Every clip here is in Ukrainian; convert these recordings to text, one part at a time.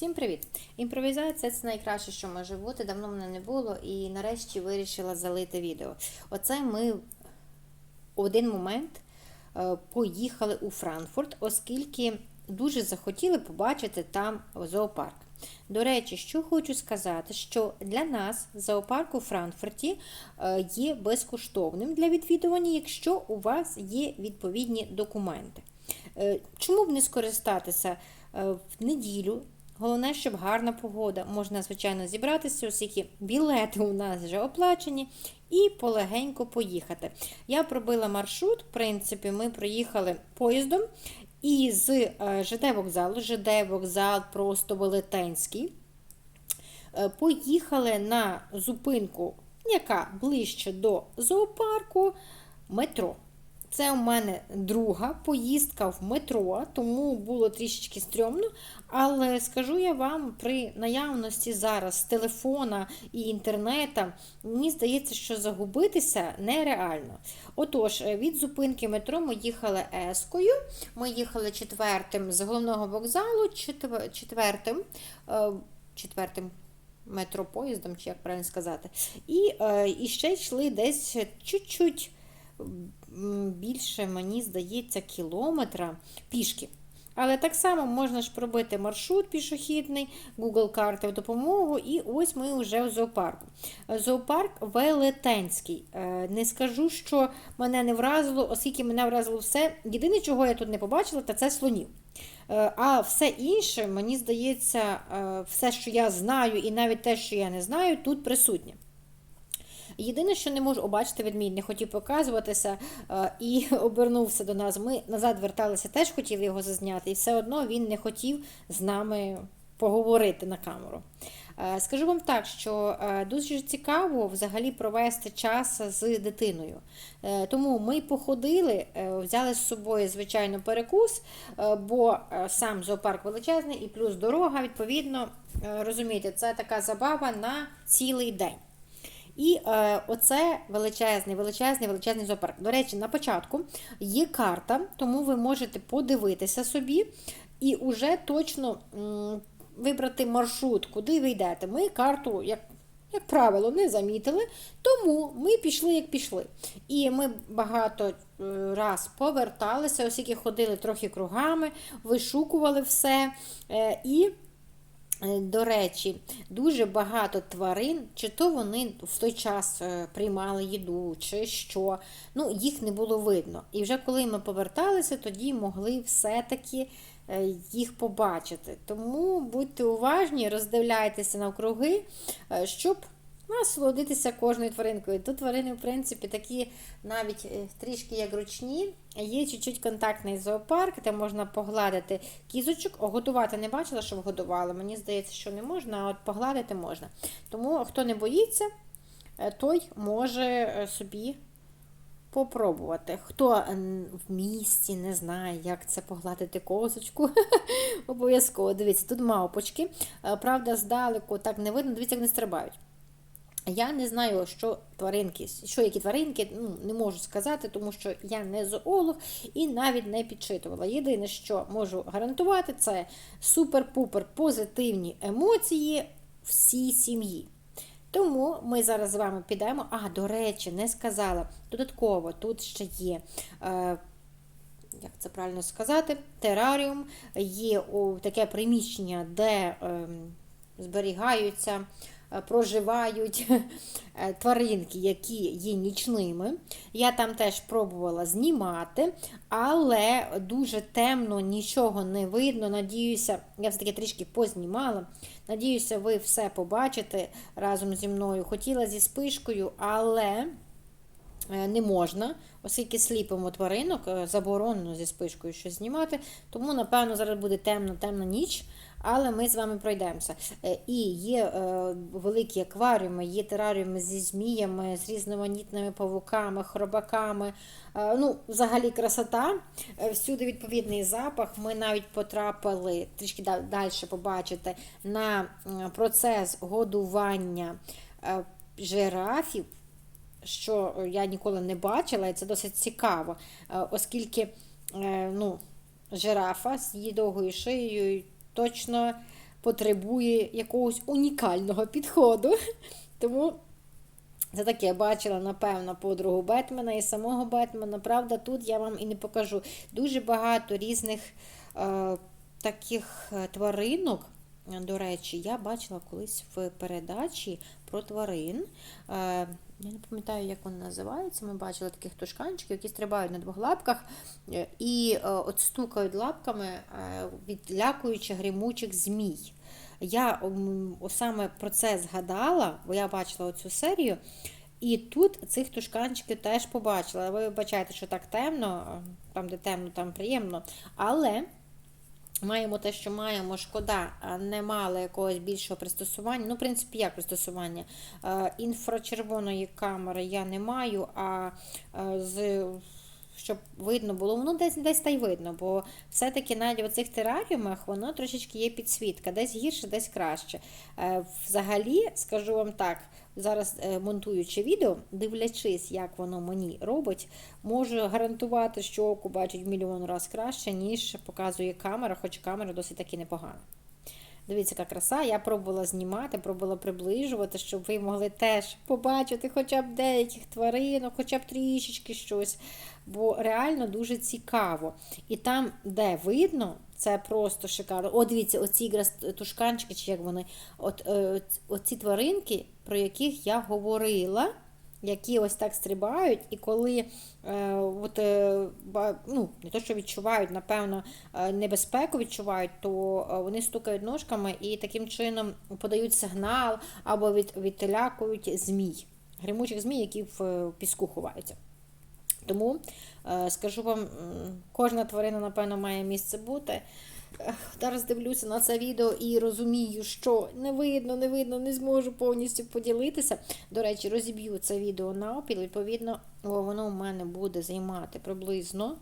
Всім привіт! Імпровізація це найкраще, що може бути. Давно мене не було, і нарешті вирішила залити відео. Оце ми в один момент е, поїхали у Франкфурт, оскільки дуже захотіли побачити там зоопарк. До речі, що хочу сказати, що для нас зоопарк у Франкфурті е, є безкоштовним для відвідування, якщо у вас є відповідні документи. Е, Чому б не скористатися в неділю? Головне, щоб гарна погода. Можна, звичайно, зібратися, оскільки білети у нас вже оплачені, і полегенько поїхати. Я пробила маршрут, в принципі, ми проїхали поїздом і з е, ЖД вокзалу, ЖД вокзал просто велетенський. Е, Поїхали на зупинку, яка ближче до зоопарку, метро. Це у мене друга поїздка в метро, тому було трішечки стрьомно. Але скажу я вам, при наявності зараз телефона і інтернета, мені здається, що загубитися нереально. Отож, е, від зупинки метро ми їхали Ескою, ми їхали четвертим з головного вокзалу, четвер- четвертим, е, четвертим метропоїздом, чи як правильно сказати, і, е, і ще йшли десь чуть-чуть більше, мені здається, кілометра пішки. Але так само можна ж пробити маршрут пішохідний, Google карти в допомогу, і ось ми вже в зоопарку. Зоопарк велетенський. Е, Не скажу, що мене не вразило, оскільки мене вразило все. Єдине, чого я тут не побачила, то це слонів. Е, А все інше, мені здається, е, все, що я знаю, і навіть те, що я не знаю, тут присутнє. Єдине, що не можу, побачити ведмідь, не хотів показуватися е, і обернувся до нас. Ми назад верталися, теж хотіли його зазняти, і все одно він не хотів з нами поговорити на камеру. Е, Скажу вам так, що е, дуже цікаво взагалі провести час з дитиною. Тому ми походили, взяли з собою, звичайно, перекус, бо сам зоопарк величезний і плюс дорога, відповідно, розумієте, це така забава на цілий день. І е, оце величезний, величезний, величезний зоопарк. До речі, на початку є карта, тому ви можете подивитися собі і вже точно м, вибрати маршрут, куди ви йдете. Ми карту, як, як правило, не замітили, тому ми пішли, як пішли. І ми багато е, раз поверталися, оскільки ходили трохи кругами, вишукували все. Е, і До речі, дуже багато тварин, чи то вони в той час е, приймали їду, чи що, ну, їх не було видно. І вже коли ми поверталися, тоді могли все-таки е, їх побачити. Тому будьте уважні, роздивляйтеся навкруги, е, щоб насолодитися кожною тваринкою. Тут тварини, в принципі, такі навіть е, трішки як ручні. Є чуть-чуть контактний зоопарк, де можна погладити кізочок. О, Годувати не бачила, щоб годували. Мені здається, що не можна, а от погладити можна. Тому хто не боїться, е, той може е, собі попробувати. Хто в місті не знає, як це погладити козочку, обов'язково. Дивіться, тут мавпочки. Правда, здалеку так не видно, дивіться, як вони стрибають. Я не знаю, що тваринки, що які тваринки, ну, не можу сказати, тому що я не зоолог і навіть не підчитувала. Єдине, що можу гарантувати, це супер-пупер позитивні емоції всій сім'ї. Тому ми зараз з вами підемо. А, до речі, не сказала. Додатково тут ще є. Е, як це правильно сказати, тераріум, є о, таке приміщення, де ем, зберігаються, е, проживають е, тваринки, які є нічними. Я там теж пробувала знімати, але дуже темно, нічого не видно. Надіюся, я все-таки трішки познімала. Надіюся, ви все побачите разом зі мною. Хотіла зі спишкою, але. Е, не можна, оскільки сліпимо тваринок, е, заборонено зі спишкою щось знімати. Тому, напевно, зараз буде темно, темна ніч, але ми з вами пройдемося. Е, І є е, великі акваріуми, є тераріуми зі зміями, з різноманітними павуками, хробаками. Е, Ну, взагалі красота. Всюди відповідний запах. Ми навіть потрапили трішки далі побачите на процес годування жирафів що я ніколи не бачила, і це досить цікаво, оскільки ну, жирафа з її довгою шиєю точно потребує якогось унікального підходу. Тому це таке я бачила, напевно, подругу Бетмена і самого Бетмена. Правда, тут я вам і не покажу. Дуже багато різних е, таких е, тваринок. До речі, я бачила колись в передачі про тварин. Е, я не пам'ятаю, як вони називаються. Ми бачили таких тушканчиків, які стрибають на двох лапках е, і е, от стукають лапками, е, відлякуючи гримучих змій. Я саме про це згадала, бо я бачила оцю серію. І тут цих тушканчиків теж побачила. Ви вибачаєте, що так темно, там, де темно, там приємно. Але маємо те, що маємо, шкода, не мали якогось більшого пристосування. Ну, в принципі, як пристосування? Е, Інфрачервоної камери я не маю, а е, з. Щоб видно було, воно десь десь та й видно, бо все-таки навіть в цих тераріумах воно трошечки є підсвітка, десь гірше, десь краще. Е, Взагалі, скажу вам так, зараз е, монтуючи відео, дивлячись, як воно мені робить, можу гарантувати, що око бачить в мільйон разів краще, ніж показує камера, хоч камера досить таки непогана. Дивіться, яка краса. Я пробувала знімати, пробувала приближувати, щоб ви могли теж побачити хоча б деяких тваринок, хоча б трішечки щось. Бо реально дуже цікаво. І там, де видно, це просто шикарно. О, дивіться, оці тушканчики, чи як вони, от е, оці тваринки, про яких я говорила. Які ось так стрибають, і коли е, от, е, ну, не то, що відчувають, напевно, е, небезпеку відчувають, то е, вони стукають ножками і таким чином подають сигнал або від, відлякують змій, гримучих змій, які в е, піску ховаються. Тому е, скажу вам, кожна тварина, напевно, має місце бути. Зараз дивлюся на це відео і розумію, що не видно, не видно, не зможу повністю поділитися. До речі, розіб'ю це відео на опіл. Відповідно, воно в мене буде займати приблизно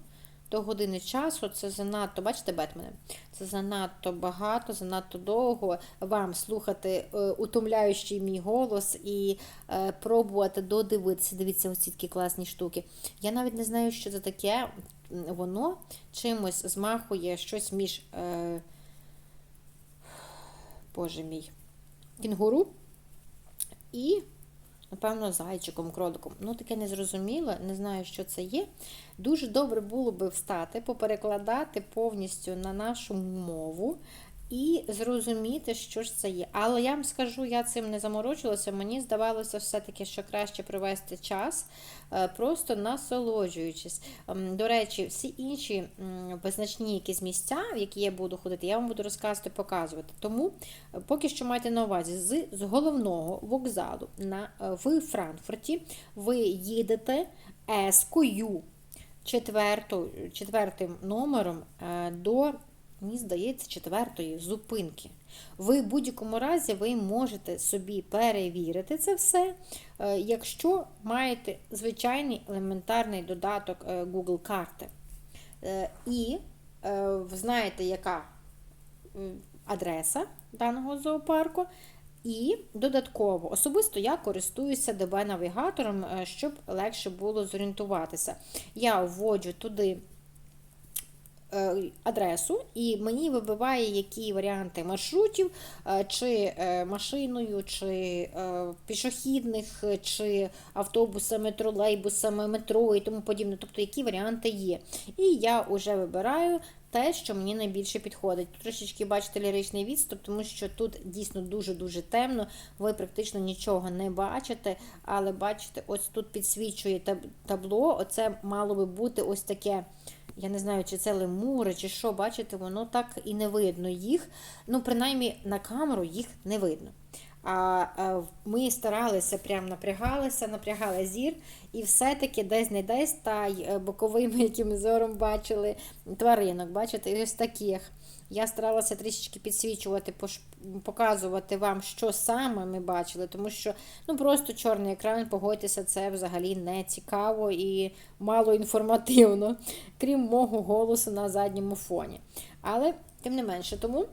до години часу. Це занадто, бачите, Бетмене? Це занадто багато, занадто довго вам слухати е, утомляючий мій голос і е, пробувати додивитися. Дивіться, ось ці такі класні штуки. Я навіть не знаю, що це таке. Воно чимось змахує щось між. Е, Боже мій, кінгуру і, напевно, зайчиком, кроликом. Ну, таке незрозуміле, не знаю, що це є. Дуже добре було би встати, поперекладати повністю на нашу мову і зрозуміти, що ж це є. Але я вам скажу, я цим не заморочилася. Мені здавалося все-таки, що краще провести час, е, просто насолоджуючись. Ем, До речі, всі інші визначні якісь місця, в які я буду ходити, я вам буду розказувати, показувати. Тому е, поки що майте на увазі, з, з головного вокзалу на, е, в Франкфурті ви їдете С-кою четверту, четвертим номером до, мені здається, четвертої зупинки. Ви в будь-якому разі ви можете собі перевірити це все, е, якщо маєте звичайний елементарний додаток е, Google карти. Е, І знаєте, яка адреса даного зоопарку. І додатково, особисто я користуюся ДБ-навігатором, е, щоб легше було зорієнтуватися. Я вводжу туди адресу, і мені вибиває, які варіанти маршрутів, е, чи е, машиною, чи е, пішохідних, е, чи автобусами, тролейбусами, метро і тому подібне. Тобто, які варіанти є. І я вже вибираю те, що мені найбільше підходить. Трошечки бачите ліричний відступ, тому що тут дійсно дуже-дуже темно, ви практично нічого не бачите, але бачите, ось тут підсвічує табло. Оце мало би бути ось таке. Я не знаю, чи це лемури, чи що, бачите, воно так і не видно їх. Ну, принаймні, на камеру їх не видно. А, а ми старалися, прям напрягалися, напрягали зір, і все-таки десь не десь та й е, боковим яким зором бачили тваринок. Бачите, ось таких. Я старалася трішечки підсвічувати, показувати вам, що саме ми бачили, тому що ну просто чорний екран, погодьтеся, це взагалі не цікаво і мало інформативно, крім мого голосу на задньому фоні. Але тим не менше, тому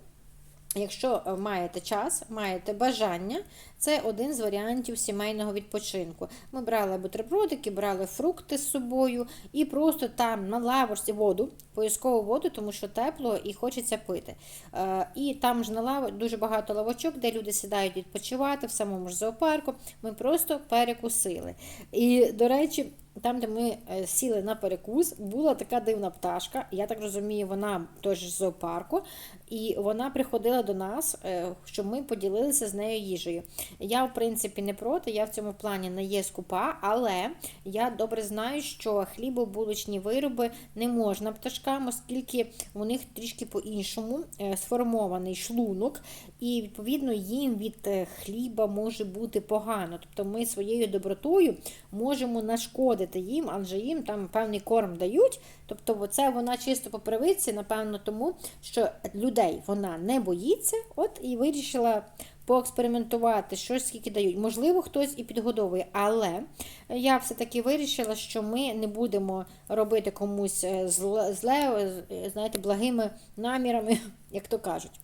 Якщо е, маєте час, маєте бажання, це один з варіантів сімейного відпочинку. Ми брали бутербродики, брали фрукти з собою і просто там на лавочці воду, поїзкову воду, тому що тепло і хочеться пити. Е, І там ж на лав... дуже багато лавочок, де люди сідають відпочивати в самому ж зоопарку. Ми просто перекусили. І, до речі, там, де ми е, сіли на перекус, була така дивна пташка. Я так розумію, вона теж з зоопарку, і вона приходила до нас, е, щоб ми поділилися з нею їжею. Я, в принципі, не проти, я в цьому плані не є скупа, але я добре знаю, що хлібобулочні вироби не можна пташкам, оскільки у них трішки по-іншому е, сформований шлунок, і відповідно їм від е, хліба може бути погано. Тобто ми своєю добротою можемо нашкодити їм, адже їм там певний корм дають. Тобто, це вона чисто по привичці, напевно, тому що людей вона не боїться, от і вирішила поекспериментувати, що скільки дають. Можливо, хтось і підгодовує, але я все-таки вирішила, що ми не будемо робити комусь е, зле, е, знаєте, благими намірами, як то кажуть.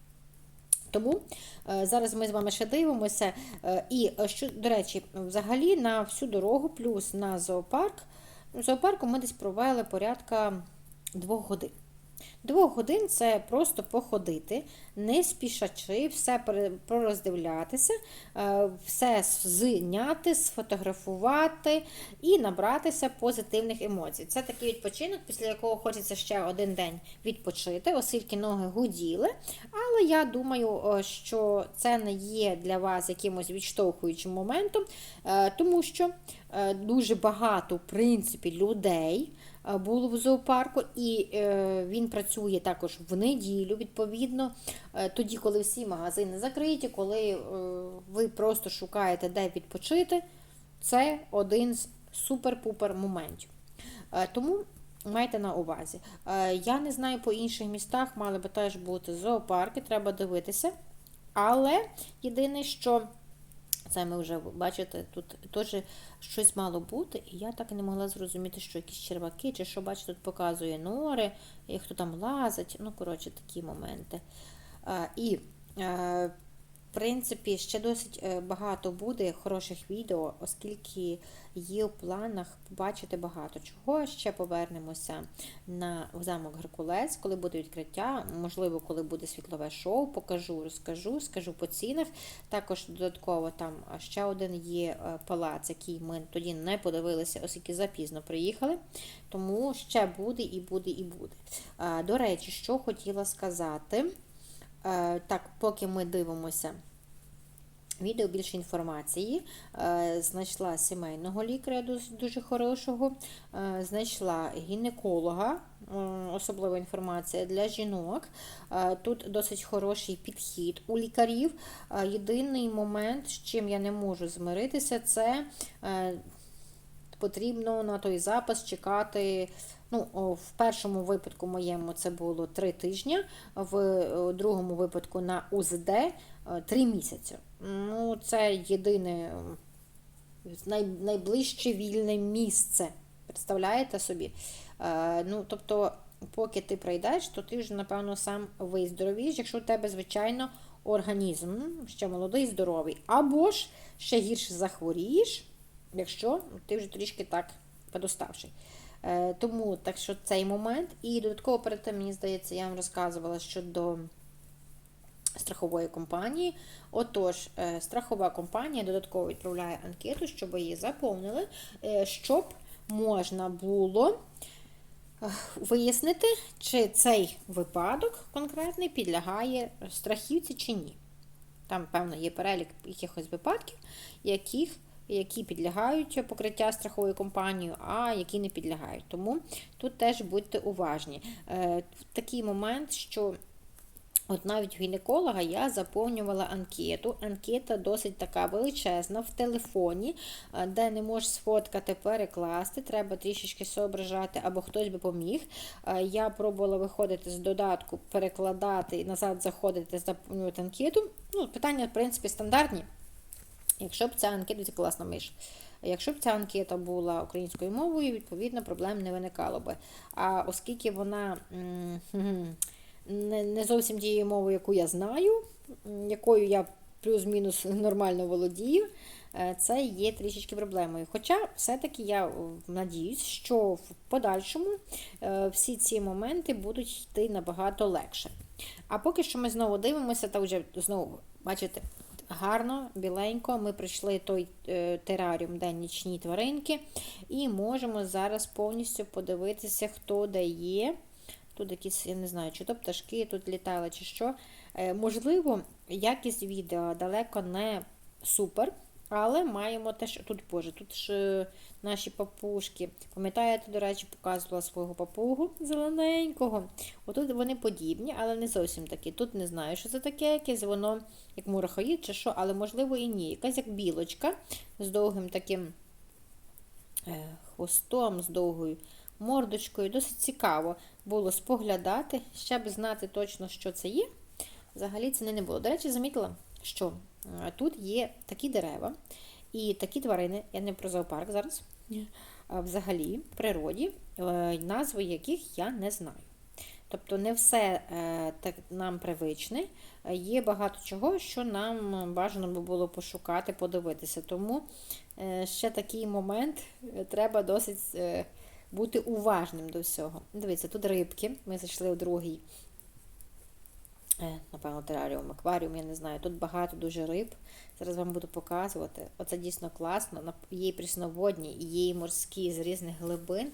Тому е, зараз ми з вами ще дивимося. І що, до речі, взагалі на всю дорогу, плюс на зоопарк. Зоопарку ми десь провели порядка двох годин. Двох годин це просто походити, не спішачи, все пророздивлятися, е, все зняти, сфотографувати і набратися позитивних емоцій. Це такий відпочинок, після якого хочеться ще один день відпочити, оскільки ноги гуділи. Але я думаю, е, що це не є для вас якимось відштовхуючим моментом, е, тому що дуже багато, в принципі, людей було в зоопарку, і е, він працює також в неділю, відповідно, е, тоді, коли всі магазини закриті, коли е, ви просто шукаєте, де відпочити, це один з супер-пупер моментів. Е, Тому майте на увазі. Е, Я не знаю, по інших містах мали би теж бути зоопарки, треба дивитися. Але єдине, що це ми вже бачите, тут теж щось мало бути, і я так і не могла зрозуміти, що якісь черваки, чи що, бачите, тут показує нори, і хто там лазить. Ну, коротше, такі моменти. А, і, е, в принципі, ще досить е, багато буде хороших відео, оскільки є в планах побачити багато чого. Ще повернемося на замок Геркулес, коли буде відкриття, можливо, коли буде світлове шоу, покажу, розкажу, скажу по цінах. Також додатково там ще один є е, палац, який ми тоді не подивилися, оскільки запізно приїхали. Тому ще буде і буде, і буде. До речі, що хотіла сказати. Е, Так, поки ми дивимося відео більше інформації. Е, Знайшла сімейного лікаря дуже, хорошого, е, знайшла гінеколога, особлива інформація для жінок. Тут досить хороший підхід у лікарів. Єдиний момент, з чим я не можу змиритися, це потрібно на той запис чекати. Ну, в першому випадку моєму це було 3 тижні, в е, другому випадку на УЗД 3 місяці. Ну, це єдине найближче вільне місце. Представляєте собі? Е, ну, тобто, поки ти пройдеш, то ти вже, напевно, сам виздоровієш, якщо у тебе, звичайно, організм ще молодий, здоровий. Або ж ще гірше захворієш, якщо ти вже трішки так подоставший. Е, Тому так що цей момент. І додатково перед тим, мені здається, я вам розказувала щодо страхової компанії. Отож, е, страхова компанія додатково відправляє анкету, щоб її заповнили, е, щоб можна було вияснити, чи цей випадок конкретний підлягає страхівці чи ні. Там, певно, є перелік якихось випадків, яких, які підлягають покриття страховою компанією, а які не підлягають. Тому тут теж будьте уважні. Е, Такий момент, що От навіть у гінеколога я заповнювала анкету. Анкета досить така величезна в телефоні, е, де не можеш сфоткати, перекласти, треба трішечки соображати, або хтось би поміг. Е, Я пробувала виходити з додатку, перекладати назад заходити, заповнювати анкету. Ну, Питання, в принципі, стандартні. Якщо б ця анкета це класна миш. Якщо б ця анкета була українською мовою, відповідно, проблем не виникало би. А оскільки вона. не, не зовсім тією мовою, яку я знаю, якою я плюс-мінус нормально володію, е, це є трішечки проблемою. Хоча все-таки я е, надіюсь, що в подальшому е, всі ці моменти будуть йти набагато легше. А поки що ми знову дивимося, та вже знову, бачите, гарно, біленько. Ми прийшли той е, тераріум, де нічні тваринки, і можемо зараз повністю подивитися, хто де є. Тут якісь, я не знаю, чи то пташки тут літали, чи що. Е, можливо, якість відео далеко не супер, але маємо те, що тут, боже, тут ж е, наші папушки. Пам'ятаєте, до речі, показувала свого папугу зелененького. Отут вони подібні, але не зовсім такі. Тут не знаю, що це таке, якесь воно як мурахоїд чи що, але можливо і ні. Якась як білочка з довгим таким е, хвостом, з довгою мордочкою. Досить цікаво було споглядати, щоб знати точно, що це є. Взагалі це не було. До речі, замітила, що тут є такі дерева і такі тварини, я не про зоопарк зараз, а взагалі в природі, е, назви яких я не знаю. Тобто не все е, так нам привичне, Е, є багато чого, що нам бажано би було пошукати, подивитися. Тому е, ще такий момент е, треба досить е, бути уважним до всього. Дивіться, тут рибки. Ми зайшли у другий, е, напевно, тераріум, акваріум, я не знаю. Тут багато дуже риб. Зараз вам буду показувати. Оце дійсно класно. Є і прісноводні, і є і морські з різних глибин.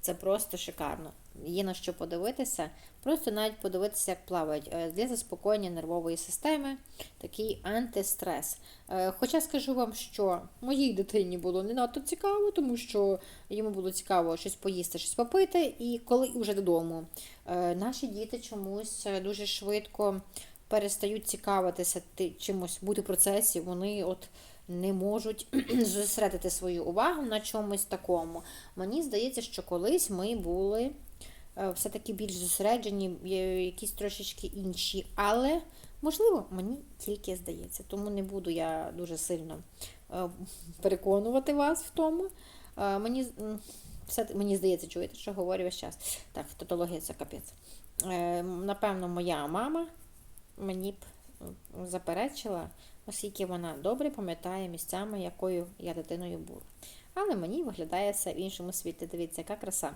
Це просто шикарно. Є на що подивитися. Просто навіть подивитися, як плавають. Е, Для заспокоєння нервової системи такий антистрес. Е, Хоча скажу вам, що моїй дитині було не надто цікаво, тому що йому було цікаво щось поїсти, щось попити, і коли вже додому. Е, Наші діти чомусь дуже швидко перестають цікавитися чимось бути в процесі. Вони от не можуть зосередити свою увагу на чомусь такому. Мені здається, що колись ми були все-таки більш зосереджені, е, якісь трошечки інші. Але, можливо, мені тільки здається. Тому не буду я дуже сильно е, переконувати вас в тому. Е, Мені, все, мені здається, чуєте, що говорю весь час. Так, татологія це капець. Е, Напевно, моя мама мені б заперечила, оскільки вона добре пам'ятає місцями, якою я дитиною була. Але мені виглядає все в іншому світі. Дивіться, яка краса.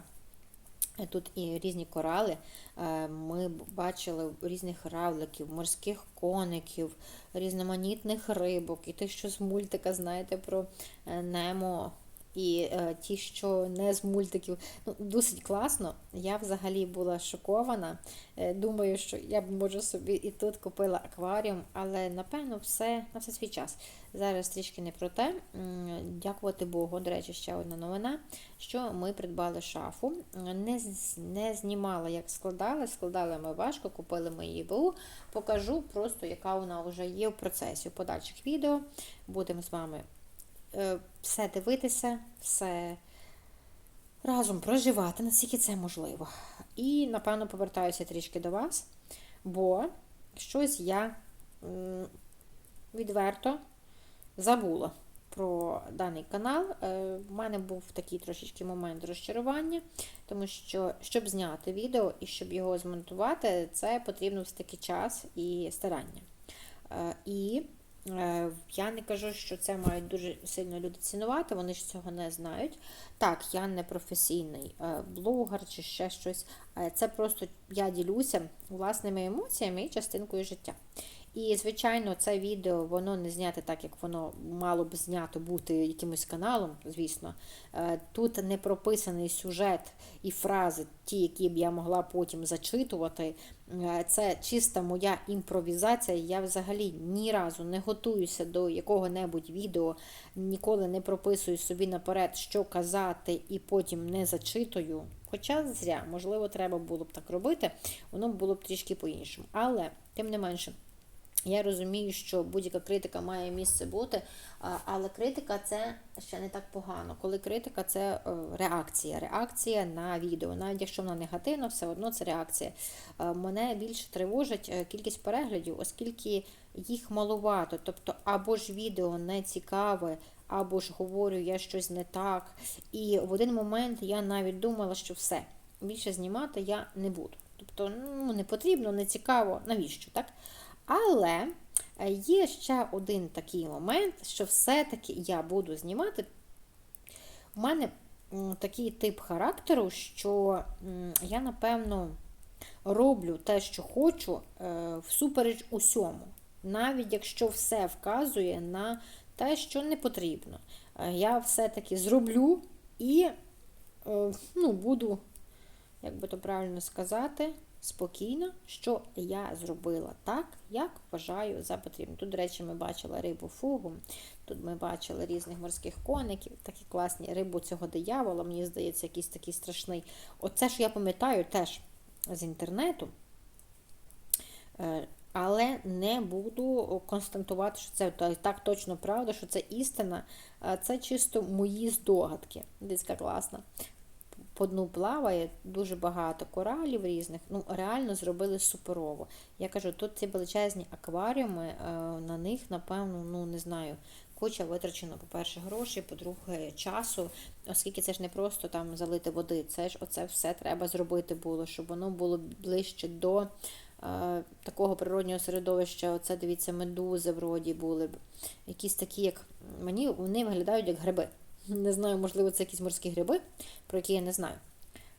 Е, Тут і різні корали. Е, Ми бачили різних равликів, морських коників, різноманітних рибок, і тих, що з мультика, знаєте, про е, Немо, і е, ті, що не з мультиків. Ну, досить класно. Я взагалі була шокована. Е, Думаю, що я б може собі і тут купила акваріум, але напевно все на все свій час. Зараз трішки не про те. Дякувати Богу. До речі, ще одна новина, що ми придбали шафу. Не, не знімала, як складали. Складали ми важко, купили ми її БУ. Покажу просто, яка вона вже є в процесі. У подальших відео будемо з вами все дивитися, все разом проживати, наскільки це можливо. І, напевно, повертаюся трішки до вас, бо щось я відверто забула про даний канал. Е, В мене був такий трошечки момент розчарування, тому що, щоб зняти відео і щоб його змонтувати, це потрібно все-таки час і старання. Е, І е, я не кажу, що це мають дуже сильно люди цінувати, вони ж цього не знають. Так, я не професійний е, блогер чи ще щось. Е, Це просто я ділюся власними емоціями і частинкою життя. І, звичайно, це відео воно не зняте так, як воно мало б знято бути якимось каналом, звісно. Е, Тут не прописаний сюжет і фрази, ті, які б я могла потім зачитувати. Е, Це чиста моя імпровізація. Я взагалі ні разу не готуюся до якого-небудь відео, ніколи не прописую собі наперед, що казати, і потім не зачитую. Хоча зря, можливо, треба було б так робити, воно було б трішки по-іншому. Але, тим не менше, я розумію, що будь-яка критика має місце бути, але критика це ще не так погано. Коли критика це е, реакція, реакція на відео. Навіть якщо вона негативна, все одно це реакція. Е, Мене більше тривожить е, кількість переглядів, оскільки їх малувато. Тобто, або ж відео не цікаве, або ж говорю я щось не так. І в один момент я навіть думала, що все, більше знімати я не буду. Тобто, ну, не потрібно, не цікаво, навіщо, так? Але е, є ще один такий момент, що все-таки я буду знімати. У мене такий тип характеру, що я, напевно, роблю те, що хочу, е, всупереч усьому. Навіть якщо все вказує на те, що не потрібно. Е, Я все-таки зроблю і ну, буду, як би то правильно сказати, спокійно, що я зробила так, як вважаю за потрібне. Тут, до речі, ми бачили рибу фугу, тут ми бачили різних морських коників, такі класні рибу цього диявола, мені здається, якийсь такий страшний. Оце, що я пам'ятаю, теж з інтернету. Е, Але не буду констатувати, що це так точно правда, що це істина. Це чисто мої здогадки. Десь класна. По дну плаває дуже багато коралів різних. Ну, реально зробили суперово. Я кажу, тут ці величезні акваріуми, е, на них, напевно, ну не знаю, куча витрачено, по-перше, грошей, по-друге, часу, оскільки це ж не просто там залити води, це ж оце все треба зробити було, щоб воно було ближче до е, такого природнього середовища. Оце, дивіться, медузи вроді були б. Якісь такі, як мені вони виглядають як гриби. Не знаю, можливо, це якісь морські гриби, про які я не знаю.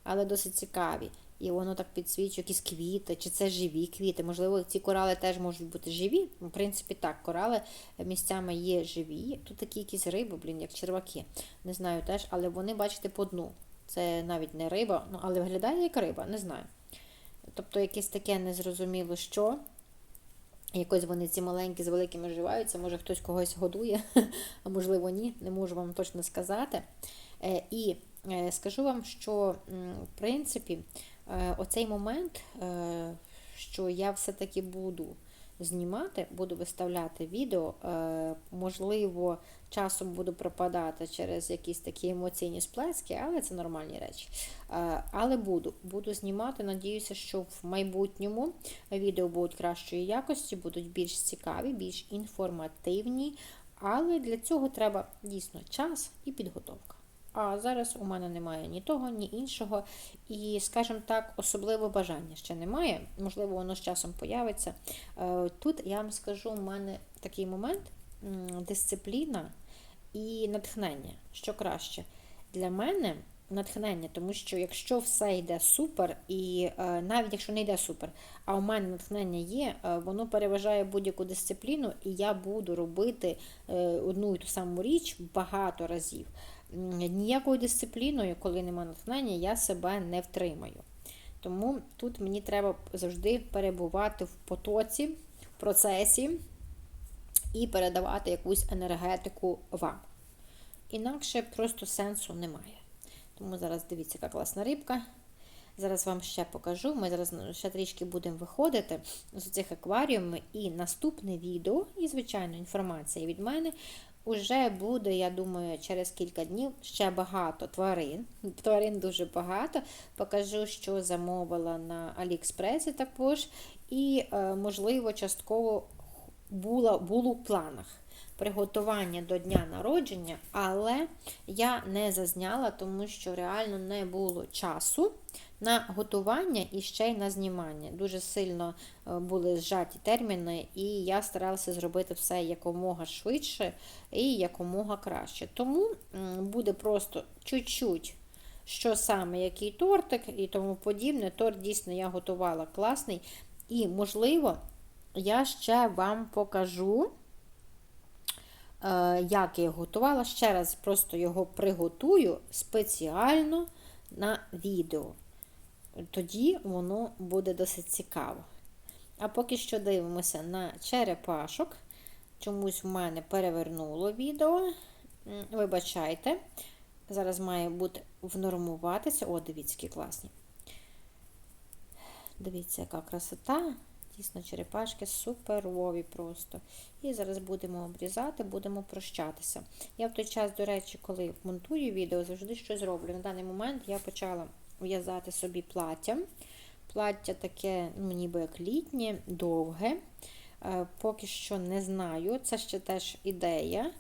Але досить цікаві. І воно так підсвічує якісь квіти, чи це живі квіти. Можливо, ці корали теж можуть бути живі. В принципі, так, корали місцями є живі. Тут такі якісь риби, блін, як черваки. Не знаю теж, але вони, бачите, по дну. Це навіть не риба, ну, але виглядає як риба, не знаю. Тобто якесь таке незрозуміло що. Якось вони ці маленькі з великими вживаються, може хтось когось годує, а можливо ні, не можу вам точно сказати. Е, І е, скажу вам, що в принципі е, оцей момент, що я все-таки буду знімати, буду виставляти відео, е, можливо, часом буду пропадати через якісь такі емоційні сплески, але це нормальні речі. Е, Але буду, буду знімати. Надіюся, що в майбутньому відео будуть кращої якості, будуть більш цікаві, більш інформативні. Але для цього треба дійсно час і підготовка. А зараз у мене немає ні того, ні іншого. І, скажімо так, особливо бажання ще немає. Можливо, воно з часом появиться. Е, Тут я вам скажу, у мене такий момент дисципліна і натхнення. Що краще? Для мене натхнення, тому що якщо все йде супер, і е, навіть якщо не йде супер, а у мене натхнення є, е, воно переважає будь-яку дисципліну, і я буду робити одну і ту саму річ багато разів. Ніякою дисципліною, коли немає натхнення, я себе не втримаю. Тому тут мені треба завжди перебувати в потоці, в процесі і передавати якусь енергетику вам. Інакше просто сенсу немає. Тому зараз дивіться, яка класна рибка. Зараз вам ще покажу. Ми зараз ще трішки будемо виходити з цих акваріумів. І наступне відео, і, звичайно, інформація від мене. Уже буде, я думаю, через кілька днів ще багато тварин. Тварин дуже багато. Покажу, що замовила на Аліекспресі також. І, е, можливо, частково було, було в планах приготування до дня народження, але я не зазняла, тому що реально не було часу на готування і ще й на знімання. Дуже сильно е, були зжаті терміни, і я старалася зробити все якомога швидше і якомога краще. Тому буде просто чуть-чуть. Що саме, який тортик і тому подібне. Торт дійсно я готувала класний. І, можливо, я ще вам покажу, е, як я його готувала. Ще раз просто його приготую спеціально на відео. Тоді воно буде досить цікаво. А поки що дивимося на черепашок. Чомусь в мене перевернуло відео. Вибачайте. Зараз має бути внормуватися. О, дивіться, які класні. Дивіться, яка красота. Дійсно, черепашки суперові просто. І зараз будемо обрізати, будемо прощатися. Я в той час, до речі, коли монтую відео, завжди щось роблю. На даний момент я почала в'язати собі плаття. Плаття таке, ну, ніби як літнє, довге. Е, Поки що не знаю. Це ще теж ідея.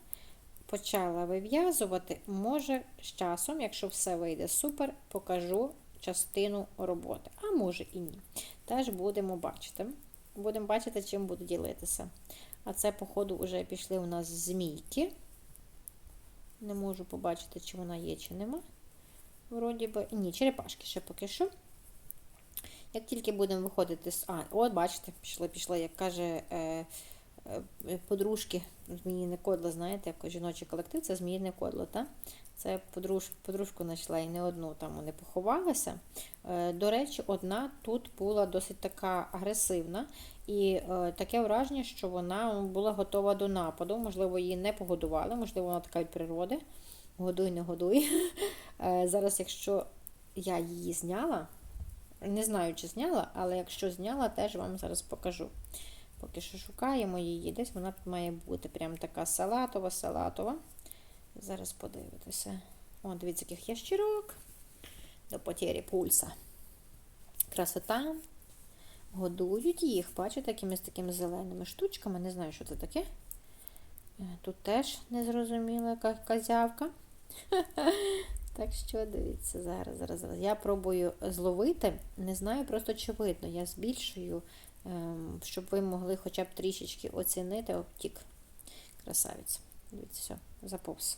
Почала вив'язувати. Може, з часом, якщо все вийде супер, покажу, частину роботи. А може і ні. Теж будемо бачити. Будемо бачити, чим буду ділитися. А це, походу, вже пішли у нас змійки. Не можу побачити, чи вона є, чи нема. Вроді би. Ні, черепашки ще поки що. Як тільки будемо виходити з. А, от, бачите, пішли, пішли, як каже е, е, подружки, зміїне кодло, знаєте, як жіночий колектив, це зміїне кодло, так? Це подруж, подружку знайшла і не одну там вони поховалися. Е, до речі, одна тут була досить така агресивна, і е, таке враження, що вона була готова до нападу. Можливо, її не погодували, можливо, вона така від природи. Годуй, не годуй. Е, зараз, якщо я її зняла, не знаю, чи зняла, але якщо зняла, теж вам зараз покажу. Поки що шукаємо її, десь вона тут має бути. Прям така салатова, салатова. Зараз подивитися. О, дивіться, яких ящірок. До потері пульса. Красота. Годують їх, бачите, якимись такими зеленими штучками. Не знаю, що це таке. Е, Тут теж незрозуміла яка козявка. Так що дивіться, зараз, зараз, зараз. Я пробую зловити. Не знаю просто, чи видно. Я збільшую, ем, щоб ви могли хоча б трішечки оцінити. О, тік. Красавець. Дивіться, все, заповз.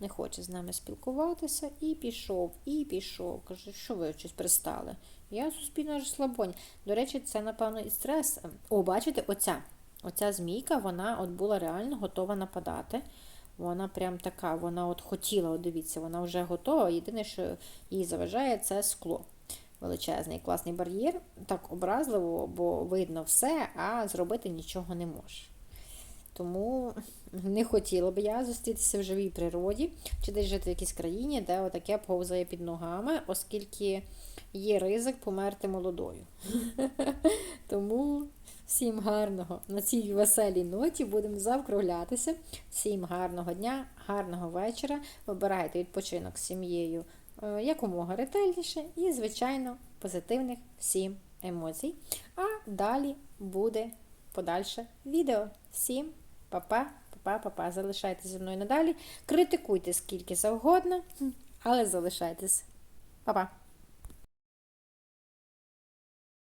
Не хоче з нами спілкуватися. І пішов, і пішов. Каже, що ви щось пристали? Я суспільна розслабонь. До речі, це, напевно, і стрес. О, бачите, оця. Оця змійка, вона от була реально готова нападати. Вона прям така, вона от хотіла, от дивіться, вона вже готова. Єдине, що їй заважає, це скло. Величезний класний бар'єр. Так образливо, бо видно все, а зробити нічого не може. Тому не хотіла б я зустрітися в живій природі, чи десь жити в якійсь країні, де отаке повзає під ногами, оскільки є ризик померти молодою. Тому всім гарного на цій веселій ноті будемо завкруглятися. Всім гарного дня, гарного вечора. Вибирайте відпочинок з сім'єю е, якомога ретельніше і, звичайно, позитивних всім емоцій. А далі буде подальше відео. Всім па-па, па-па, па-па. Залишайтеся зі мною надалі. Критикуйте скільки завгодно, але залишайтесь. Па-па!